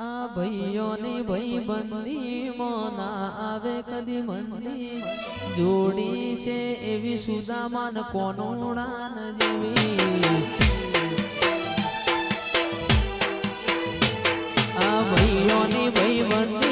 આ ભાઈઓની ભાઈ બંદી મોના આવે કદી મંદી. જોડી છે એવી સુદામાન કોનોડાન જેવી. આ ભાઈઓની ભાઈ બંદી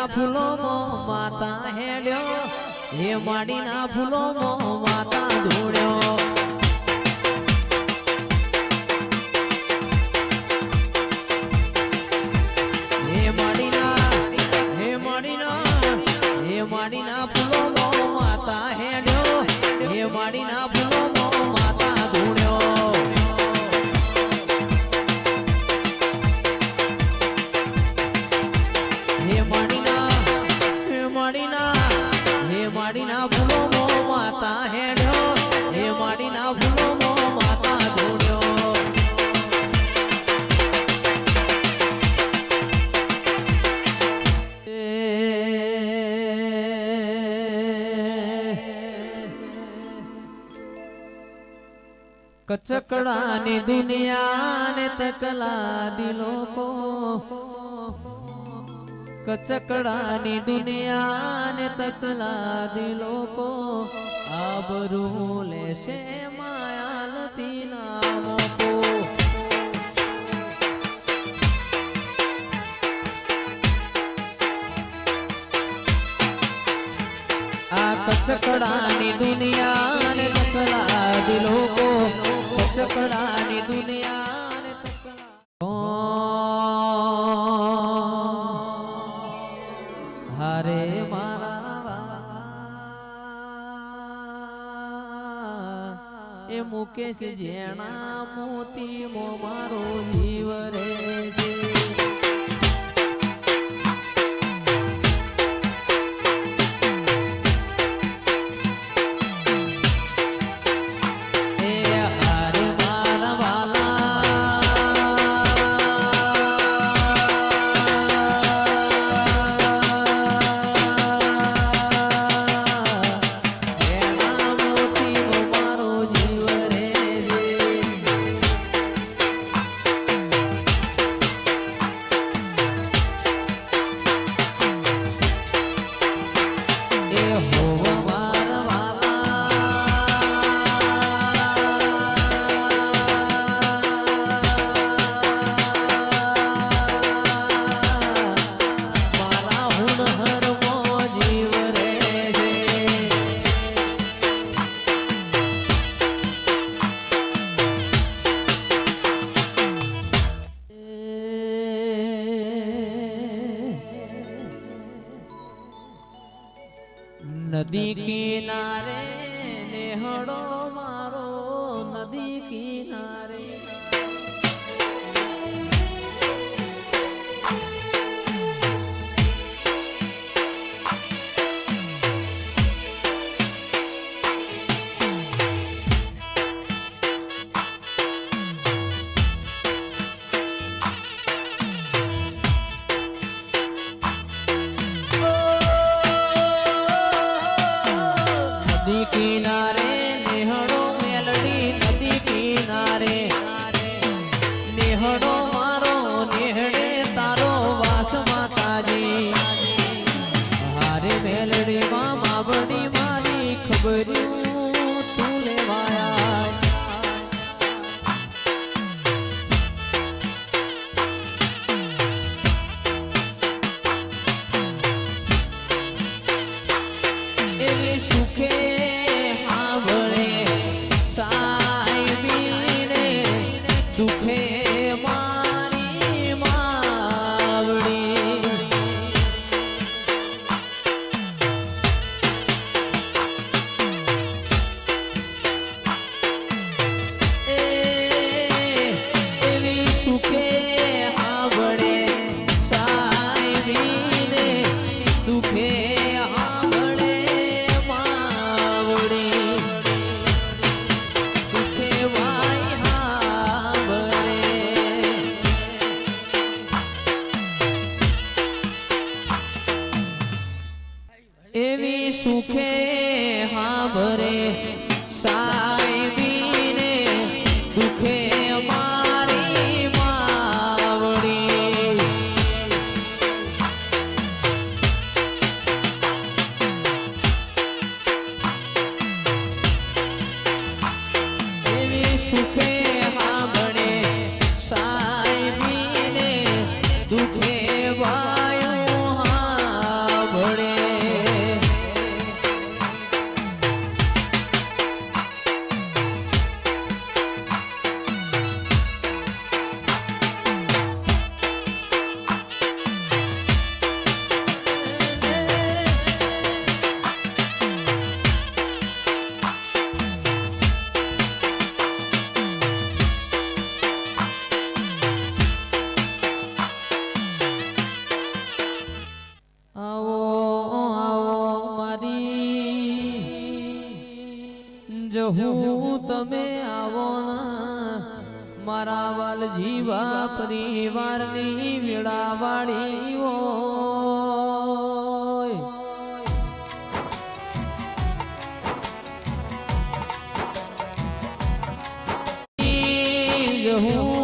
માડીના ફૂલો માતા હેડ્યો. હે માડીના ફૂલો માતા ધોડ્યો કચકડાની દુનિયાને તકલા દિલો કો કચકડાની દુનિયાને તકલા દિલો કો આબરૂ લેશે માયાલતી નામો કો આ કચકડાની દુનિયાને ને દિલો દિલોકો કચકડાની દુનિયા હરે મારા એ મુકેશ જેણા મોતી મો મારો જીવ રે. નદી કિનારે નેહડો મારો નદી કિનારે સુખે હાંભરે સાહેબીને જહું તમે આવો મારા વાલ જીવા પરિવારની વેળાવાળી હોય. જહું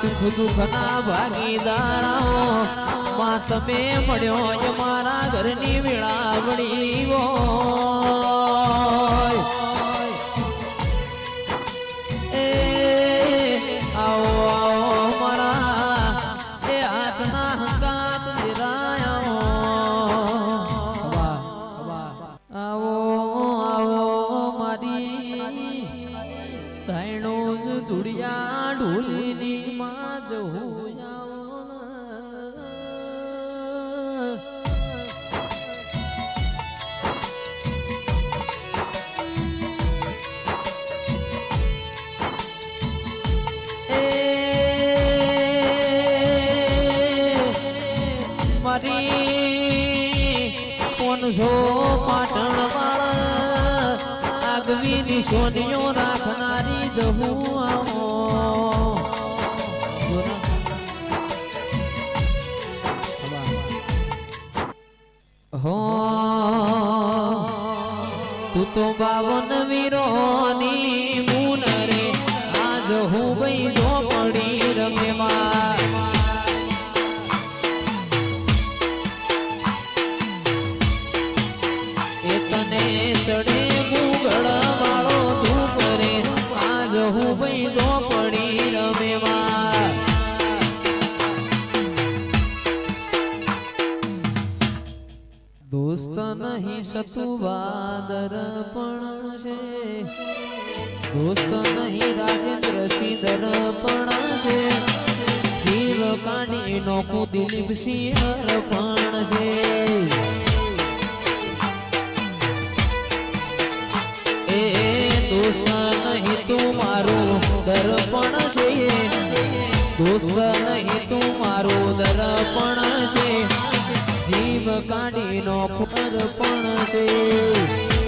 સુખ દુઃખના ભાગીદારાઓ માં તમે મળ્યો મારા ઘરની વેળાવડી હોય આગવી નિશોનીઓ રાખનારી આવો હો. તું તો બાવન વીરોની મૂન રે. આજ હું ભાઈ જો પડી રમે દોસ્ત નહીં, સતુવાદર પણ છે. દોસ્ત નહીં, રાજેન્દ્ર સિંહ પણ છે. જીવ કાઢી નોખું દિલીપ સિંહ પણ છે. એ દોસ્ત નહીં, તું મારું દર્પણ છે. દોસ્ત નહીં, તું મારું દર્પણ છે. જીવ કાઢી નો પણ છે.